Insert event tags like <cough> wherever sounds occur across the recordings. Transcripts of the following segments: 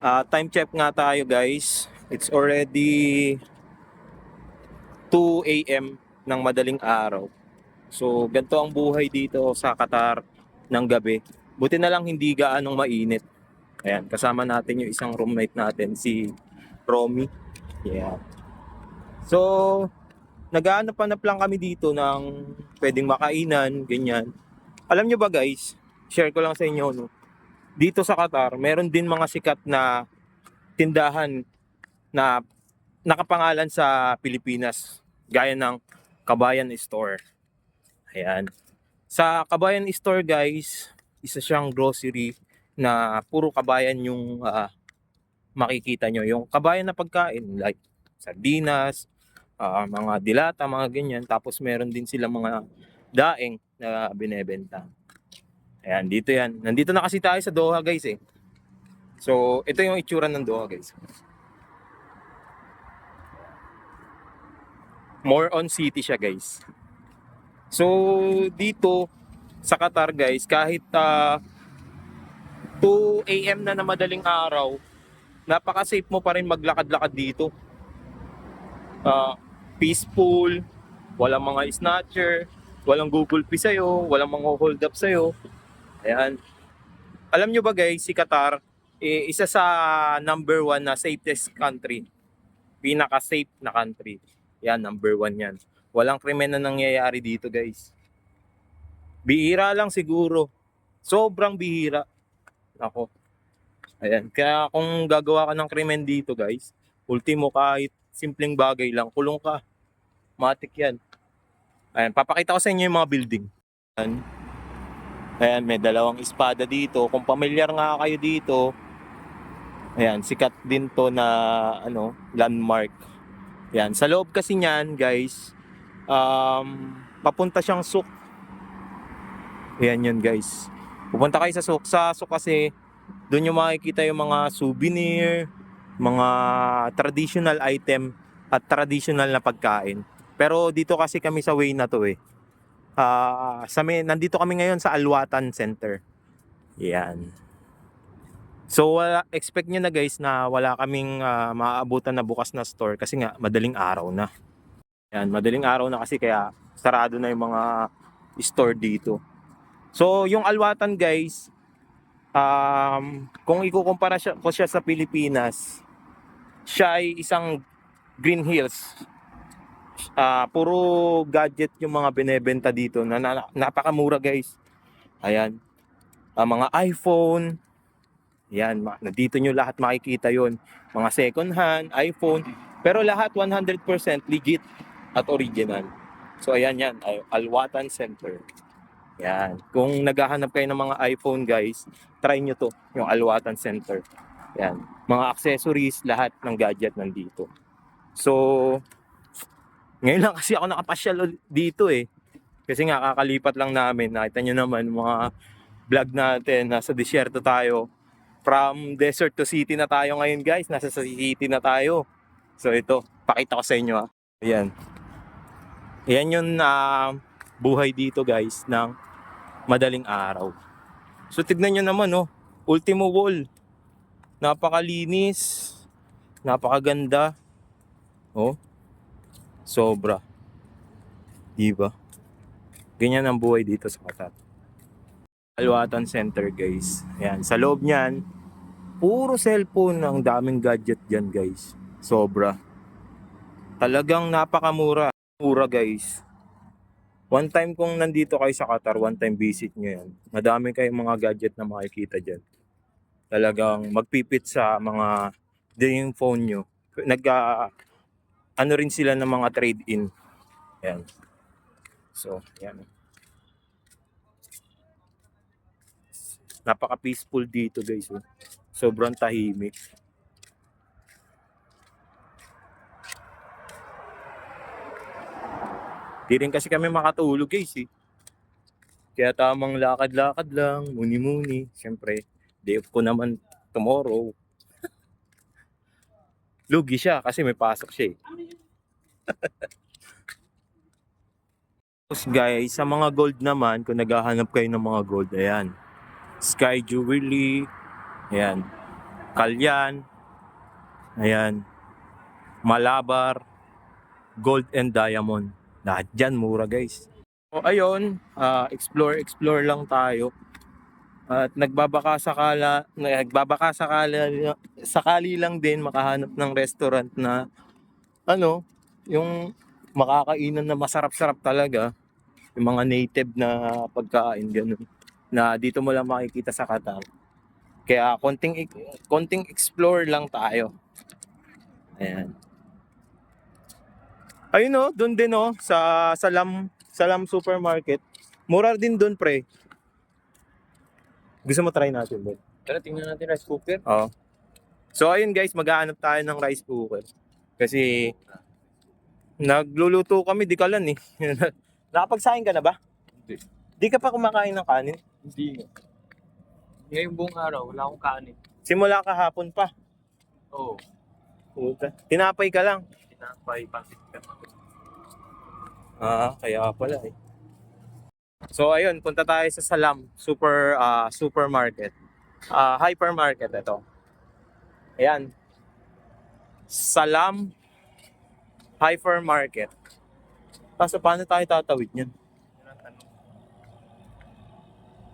Ah, time check nga tayo guys. It's already 2 a.m. ng madaling araw. So, ganito ang buhay dito sa Qatar ng gabi. Buti na lang hindi gaanong mainit. Ayan, kasama natin yung isang roommate natin, si Romy. Yeah. So, naghahanap-hanap lang kami dito ng pwedeng makainan, ganyan. Alam nyo ba guys, share ko lang sa inyo, no? Dito sa Qatar, meron din mga sikat na tindahan na nakapangalan sa Pilipinas, gaya ng Kabayan Store. Ayan. Sa Kabayan Store, guys, isa siyang grocery na puro kabayan yung ah, makikita nyo. Yung kabayan na pagkain, like sardinas, ah, mga dilata, mga ganyan. Tapos meron din sila mga daing na binebenta. Ayan, dito yan. Nandito na kasi tayo sa Doha, guys eh. So, ito yung itsura ng Doha, guys. More on city siya, guys. So, dito sa Qatar, guys, kahit ah, 2 a.m. na na madaling araw, napaka-safe mo pa rin maglakad-lakad dito. Ah, peaceful, walang mga snatcher, walang Google Pay sa'yo, walang mga hold up sa'yo. Ayan. Alam nyo ba guys, si Qatar, eh, isa sa number one na safest country. Pinaka-safe na country. Yan, number one yan. Walang krimen na nangyayari dito guys. Bihira lang siguro. Sobrang bihira. Ako. Ayan. Kaya kung gagawa ka ng krimen dito guys, ultimo kahit simpleng bagay lang, kulong ka. Matik yan. Ayan, papakita ko sa inyo yung mga building. Ayan. Ayan, may dalawang espada dito. Kung pamilyar nga kayo dito, ayan, sikat din to na ano, landmark. Ayan, sa loob kasi niyan, guys, um, papunta siyang souk. Ayan yun, guys. Pupunta kayo sa souk. Sa souk kasi, doon yung makikita yung mga souvenir, mga traditional item at traditional na pagkain. Pero dito kasi kami sa way na to eh. Ah, sa may, nandito kami ngayon sa Alwatan Center. Yan. So wala, expect nyo na guys na wala kaming ah, maaabutan na bukas na store kasi nga madaling araw na. Yan, madaling araw na kasi kaya sarado na yung mga store dito. So yung Alwatan guys, um, kung ikukumpara siya, ko siya sa Pilipinas, siya ay isang Green Hills ah puro gadget yung mga binebenta dito na, na napakamura guys. Ayan. Ah, mga iPhone. Yan, nandito nyo lahat makikita yon Mga second hand, iPhone. Pero lahat 100% legit at original. So ayan yan, Alwatan Center. Yan. Kung naghahanap kayo ng mga iPhone guys, try nyo to, yung Alwatan Center. Yan. Mga accessories, lahat ng gadget nandito. So, ngayon lang kasi ako nakapasyal dito eh. Kasi nga kakalipat lang namin. Nakita nyo naman mga vlog natin. Nasa desierto tayo. From desert to city na tayo ngayon guys. Nasa sa city na tayo. So ito, pakita ko sa inyo ha. Ayan. Ayan yung ah, buhay dito guys ng madaling araw. So tignan nyo naman oh. Ultimo wall. Napakalinis. Napakaganda. Oh. Sobra. Diba? Ganyan ang buhay dito sa Qatar. Alwatan Center guys. Ayan, sa loob niyan, puro cellphone ang daming gadget dyan guys. Sobra. Talagang napakamura. Mura guys. One time kung nandito kayo sa Qatar, one time visit nyo yan. Madami kayong mga gadget na makikita dyan. Talagang magpipit sa mga yung phone nyo. Nag, ah, ano rin sila ng mga trade-in. Yan. So, yan. Napaka-peaceful dito guys. Oh. Sobrang tahimik. Di rin kasi kami makatulog guys eh. Kaya tamang lakad-lakad lang, muni-muni. Siyempre, day off ko naman tomorrow. Lugi siya kasi may pasok siya eh. Tapos guys, sa mga gold naman, kung naghahanap kayo ng mga gold, ayan. Sky Jewelry, ayan. Kalyan. Ayan. Malabar. Gold and diamond. Lahat dyan, mura guys. So ayun, ah, explore explore lang tayo. At nagbabaka sakala, nagbabaka sakala, sakali lang din makahanap ng restaurant na ano, yung makakainan na masarap-sarap talaga. Yung mga native na pagkain ganun na dito mo lang makikita sa Qatar. Kaya konting konting explore lang tayo. Ayan. Ayun oh, doon din oh sa Salam Salam Supermarket. Mura din doon, pre. Gusto mo try natin, bro? Tara, tingnan natin rice cooker. Oo. So ayun guys, maghahanap tayo ng rice cooker. Kasi nagluluto kami, di ka lang eh. <laughs> Nakapagsahin ka na ba? Hindi. Di ka pa kumakain ng kanin? Hindi nga. Ngayong buong araw, wala akong kanin. Simula kahapon pa. Oo. Puta. Tinapay ka lang. Tinapay, pansit ka. Ah, kaya pala eh. So ayun, punta tayo sa Salam Super ah, Supermarket. Ah, hypermarket ito. Ayan. Salam Hypermarket. Kaso paano tayo tatawid niyan?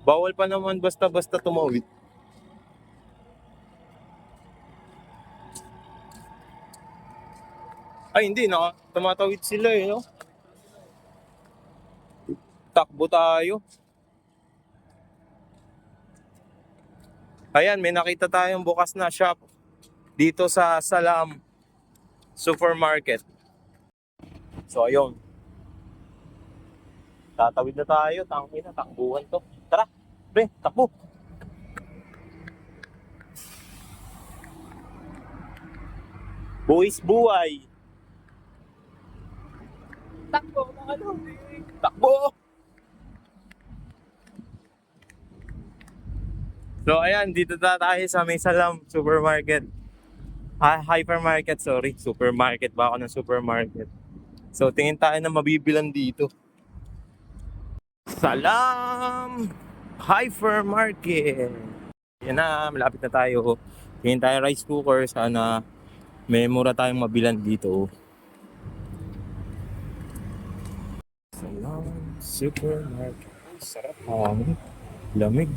Bawal pa naman basta-basta tumawid. Ay, hindi. Naka, tumatawid sila eh, no? Takbo tayo. Ayan, may nakita tayong bukas na shop dito sa Salam Supermarket. So, ayun. Tatawid na tayo. Tangin na, takbuhan to. Tara, pre, takbo. Buwis buhay. Takbo, mga lubi. Takbo! So ayan, dito na tayo sa May Salam Supermarket. Ah, hypermarket, sorry. Supermarket ba ako ng supermarket? So tingin tayo na mabibilan dito. Salam Hypermarket! Yan na, malapit na tayo. Tingin tayo rice cooker. Sana may mura tayong mabilan dito. Salam Supermarket. Sarap. Hangin. Lamig.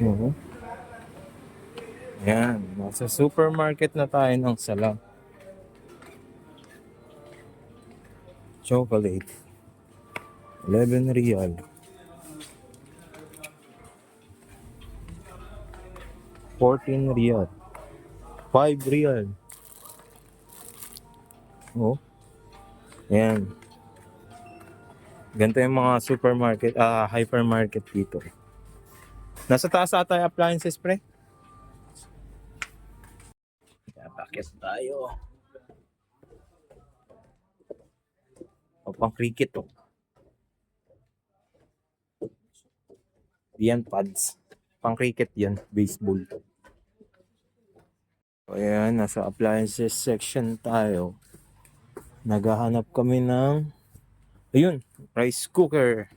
Oo. Yan. Nasa supermarket na tayo ng salam. Chocolate. 11 real. 14 real. 5 real. Oh. Ayan. Ganito yung mga supermarket, ah, hypermarket dito. Nasa taas ata yung appliances, pre. Bakit tayo? O, pang cricket to. Yan, pads. Pang cricket yan, baseball. So, ayan, nasa appliances section tayo. Naghahanap kami ng Ayun, rice cooker.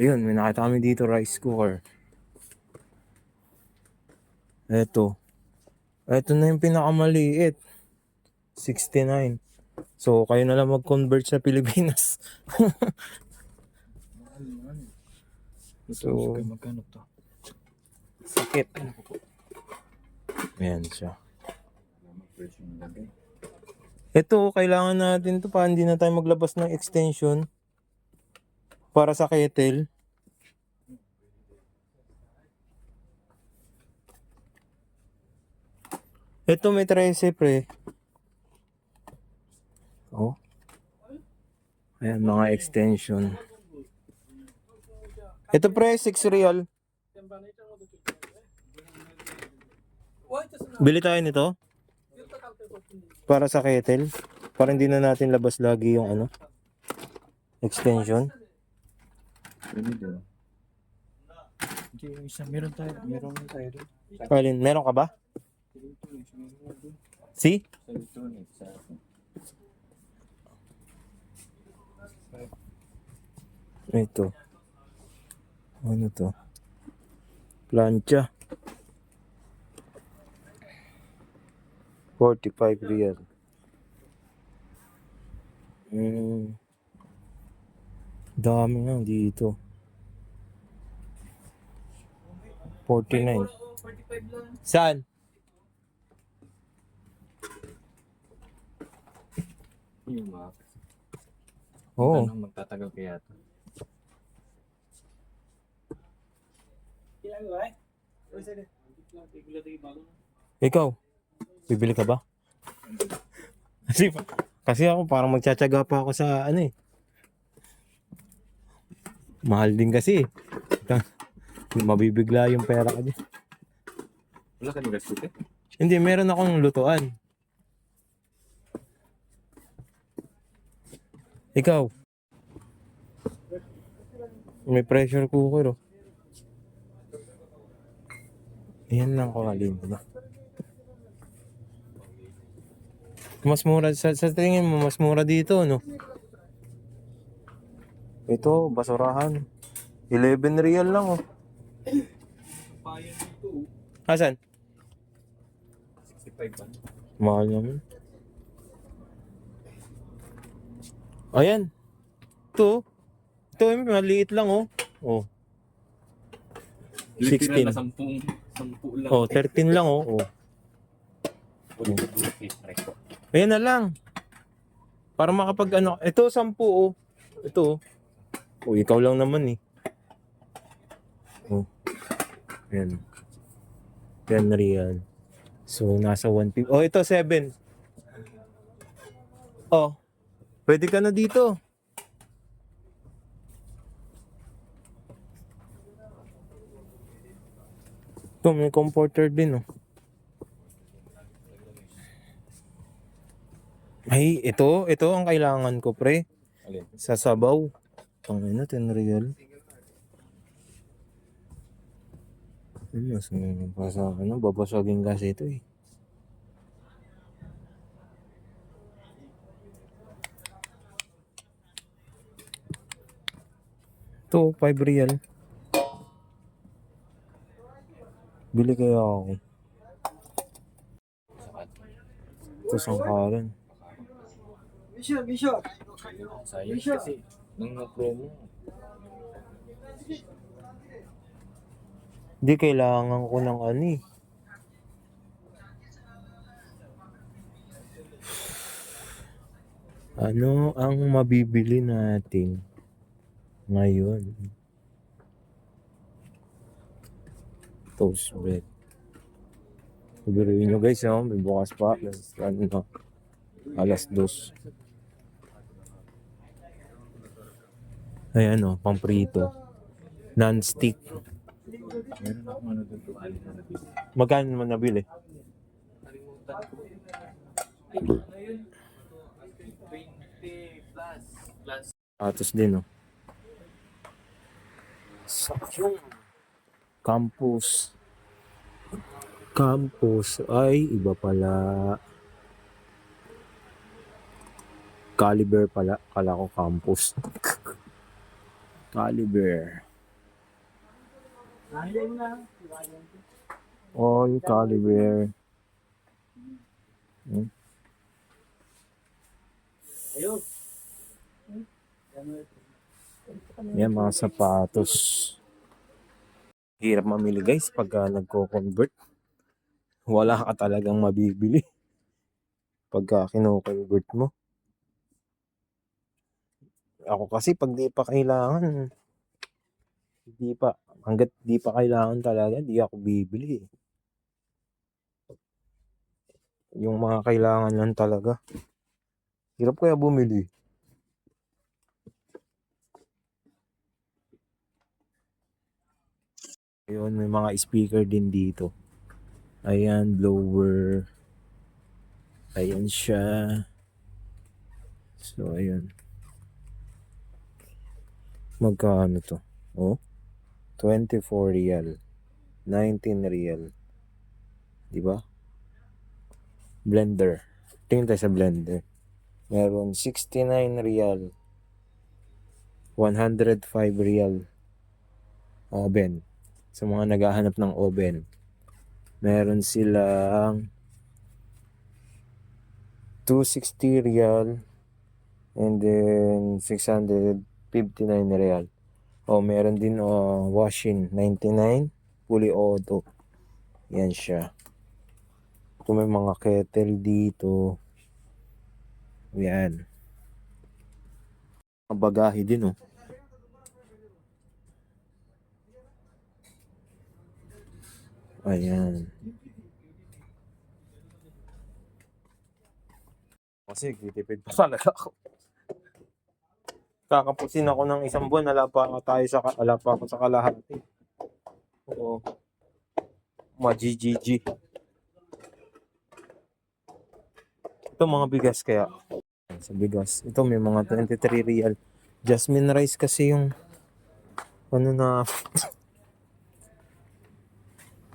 Ayun, may nakita kami dito rice cooker. Eto. Eto na yung pinakamaliit. 69. So, kayo na lang mag-convert sa Pilipinas. <laughs> so, magkano to? sakit. Ayan siya. Ito, kailangan natin to pa hindi na tayo maglabas ng extension para sa kettle. Ito may 13 pre. Oh. Ayan, mga extension. Ito pre, 6 real. Bili tayo nito? Para sa kettle. Para hindi na natin labas lagi yung ano. Extension. Meron tayo. Meron tayo doon. Alin, meron ka ba? Sa Ito. Ano to? Plancha. Forty-five real. Hmm. Dami nga dito. 49. Saan? Yung mga. Oo. Ano, magtatagal kaya to. Ikaw, bibili ka ba? kasi, kasi ako parang magtsatsaga pa ako sa ano eh. Mahal din kasi eh. Mabibigla yung pera ka dyan. Wala ka nag eh? Hindi, meron akong lutuan. Ikaw. May pressure cooker oh. Yan lang ko alin, diba? Mas mura, sa, sa tingin mo, mas mura dito, no? Ito, basurahan. 11 real lang, oh. Payan dito. Asan? 65 pa. Mahal naman. Ayan. Ito. Ito, maliit lang, oh. Oh. Literal 16. na 10. 10 lang. Oh, 13 lang, oh. oh. Ayan na lang. Para makapag ano. Ito, 10, oh. Ito, oh. Oh, ikaw lang naman, eh. Oh. Ayan. 10 real. So, nasa 150. Oh, ito, 7. Oh. Pwede ka na dito. Ito, may comforter din, oh. Ay, ito, ito ang kailangan ko, pre. Alin? Sa sabaw. Ang ina, 10 real. Ano, mas pa sa ano, babasagin kasi ito eh. Ito, 5 real. Bili kaya ako. Ito, sangkalan. Sayang kasi. Nung na-promo. Hindi, kailangan ko ng ano eh. Ano ang mabibili natin ngayon? Toast bread. Sabihin nyo guys, no? may bukas pa. Alas, ano, alas dos. Ay ano, pamprito. Non-stick. Meron akong ano doon to. Alin na nabili. Magkano naman nabili? Kalimutan ko. Ayun. 20 plus. Plus. Atos din, oh. Sakyong. Campus. Campus. Ay, iba pala. Caliber pala. Kala ko campus. Caliber. All caliber. Hmm? Yan mga sapatos. Hirap mamili guys pagka nagko-convert. Wala ka talagang mabibili. <laughs> Pagka kino-convert mo. Ako kasi pag di pa kailangan, di pa, hanggat di pa kailangan talaga, di ako bibili. Yung mga kailangan lang talaga. Hirap kaya bumili. Ayun, may mga speaker din dito. Ayan, blower. Ayan siya. So, ayun. Magkano to? Oh? 24 real. 19 real. Di ba? Blender. Tingin tayo sa blender. Meron 69 real. 105 real. Oven. Sa mga naghahanap ng oven. Meron silang 260 real and then 659 real. Oh, meron din uh, washing 99 fully auto. Yan siya. Kung may mga kettle dito. Yan. Ang bagahe din oh. Ayan. Kasi titipid pa talaga ako. Kakapusin ako ng isang buwan, wala pa tayo sa wala pa ako sa kalahati. Oo. Ma-GGG. Ito mga bigas kaya. Sa bigas. Ito may mga 23 real. Jasmine rice kasi yung ano na <laughs>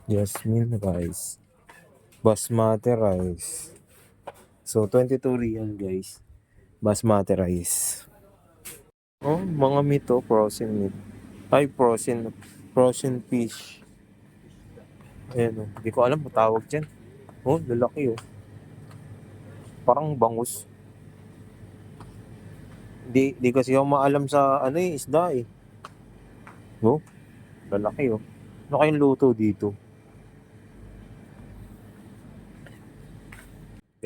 Jasmine rice. Basmati rice. So 22 real guys. Basmati rice. Oh, mga meat oh, frozen meat. Ay, frozen frozen fish. Ayan oh. Hindi ko alam mo tawag dyan. Oh, lalaki oh. Parang bangus. Di, di kasi ako maalam sa ano eh, isda eh. Oh, lalaki oh. Ano kayong luto dito?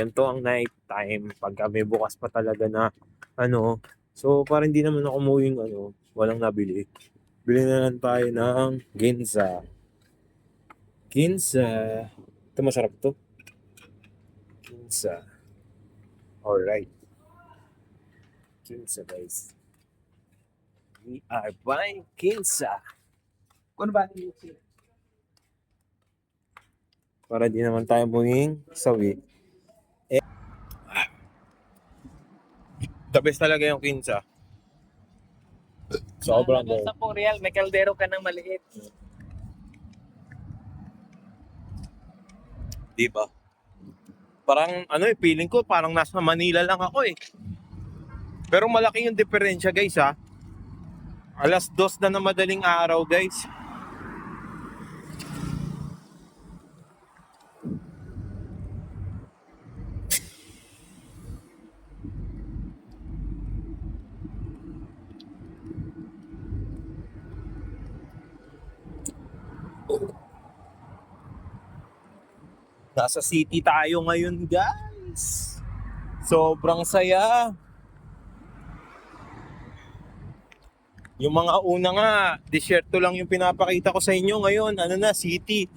Ganito ang night time pag kami bukas pa talaga na ano. So, para hindi naman ako umuwing ano, walang nabili. Bili na lang tayo ng ginza. Ginza. Ito masarap to. Ginza. Alright. Ginza guys. We are buying ginza. Kung ba? Para di naman tayo muwing sawi. The best talaga yung kinsa. Sobrang Hanggang good. 10 real, may kaldero ka ng maliit. Di ba? Parang ano eh, feeling ko parang nasa Manila lang ako eh. Pero malaki yung diferensya guys ha. Alas dos na na madaling araw guys. Nasa city tayo ngayon, guys. Sobrang saya. Yung mga una nga, desierto lang yung pinapakita ko sa inyo ngayon. Ano na, city.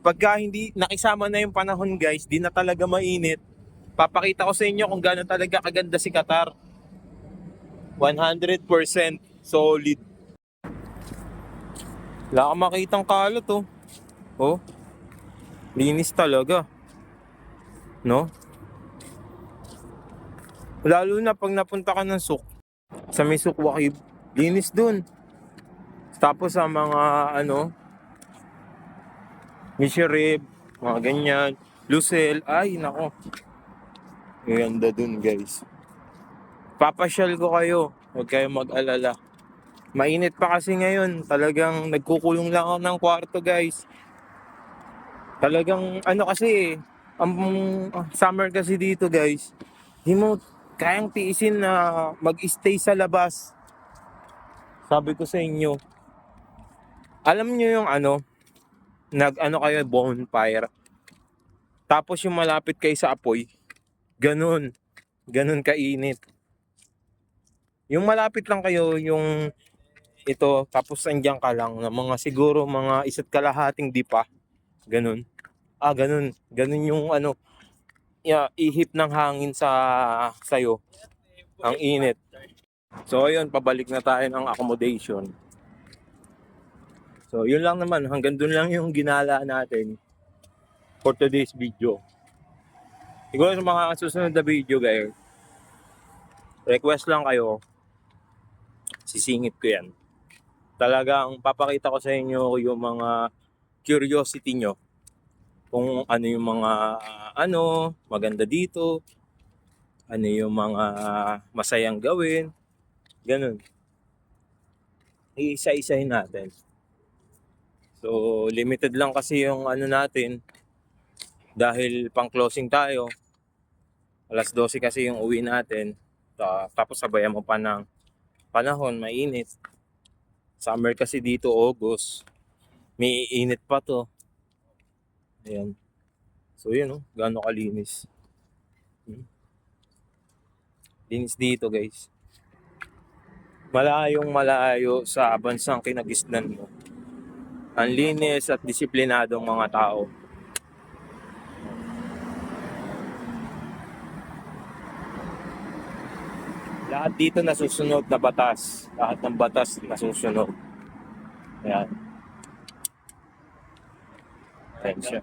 Pagka hindi nakisama na yung panahon, guys, di na talaga mainit. Papakita ko sa inyo kung gaano talaga kaganda si Qatar. 100% solid. Wala kang makitang kalot, oh. Oh. Linis talaga. No? Lalo na pag napunta ka ng suk. Sa may sukwakib. Linis dun. Tapos sa mga ano. Misirib. Mga ganyan. Lucel. Ay, nako. Ganda dun guys. Papasyal ko kayo. Huwag kayong mag-alala. Mainit pa kasi ngayon. Talagang nagkukulong lang ako ng kwarto guys. Talagang ano kasi ang ah, summer kasi dito guys, di mo kayang tiisin na mag-stay sa labas. Sabi ko sa inyo. Alam niyo yung ano, nag ano kayo bonfire. Tapos yung malapit kayo sa apoy, ganun. Ganun kainit. Yung malapit lang kayo, yung ito, tapos andyan ka lang, na mga siguro mga isa't kalahating di pa. Ganun. Ah, ganun. Ganun yung ano, ya, ihip ng hangin sa sayo. Ang init. So, ayun, pabalik na tayo ng accommodation. So, yun lang naman. Hanggang dun lang yung ginala natin for today's video. Siguro sa mga susunod na video, guys, request lang kayo. Sisingit ko yan. Talagang papakita ko sa inyo yung mga curiosity nyo kung ano yung mga ano maganda dito ano yung mga masayang gawin ganun iisa-isahin natin so limited lang kasi yung ano natin Dahil pang closing tayo. Alas 12 kasi yung uwi natin. Ta- Tapos sabayan mo pa ng panahon, mainit. Summer kasi dito, August. May init pa to. Ayan. So yun oh, gaano kalinis. Hmm. Linis dito guys. Malayong malayo sa bansang kinagisnan mo. Ang linis at disiplinadong mga tao. Lahat dito nasusunod na batas. Lahat ng batas nasusunod. Ayan. Ayan siya.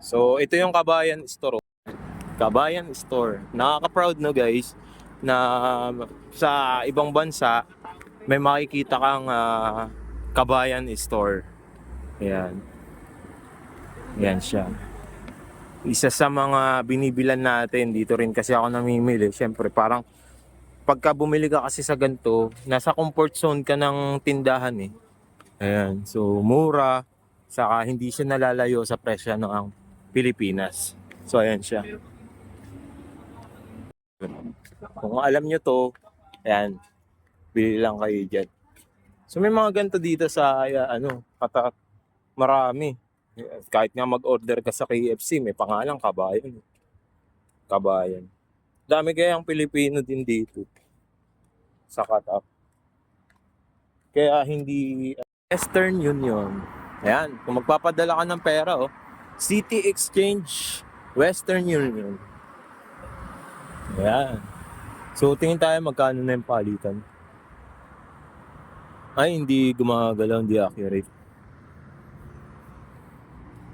So, ito yung Kabayan Store. Kabayan Store. Nakaka-proud no guys na sa ibang bansa may makikita kang ah, Kabayan Store. Ayan. Ayan siya. Isa sa mga binibilan natin dito rin kasi ako namimili. Siyempre parang pagka bumili ka kasi sa ganito, nasa comfort zone ka ng tindahan eh. Ayan. So, mura. Saka hindi siya nalalayo sa presyo ng Pilipinas. So, ayan siya. Kung alam nyo to, ayan, bili lang kayo dyan. So, may mga ganito dito sa, ah, ano, kata, marami. Kahit nga mag-order ka sa KFC, may pangalan, kabayan. Kabayan. Dami kayang Pilipino din dito. Sa Qatar. Kaya hindi Western Union. Ayan, kung magpapadala ka ng pera, oh, City Exchange Western Union. Ayan. So, tingin tayo magkano na yung palitan. Ay, hindi gumagalaw, hindi accurate.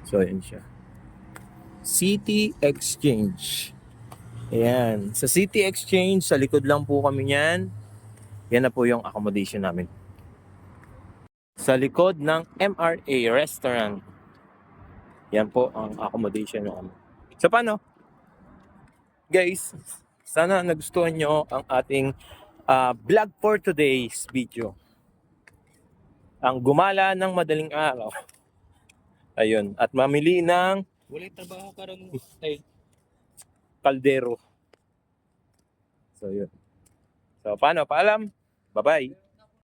So, ayan siya. City Exchange. Ayan. Sa City Exchange, sa likod lang po kami niyan. Yan na po yung accommodation namin. Sa likod ng MRA Restaurant. Yan po ang accommodation namin. So, paano? Guys, sana nagustuhan nyo ang ating ah, vlog for today's video. Ang gumala ng madaling araw. Ayun. At mamili ng Wala trabaho ka rin. Tay. Kaldero. So, yun. So, paano? Paalam. Bye-bye.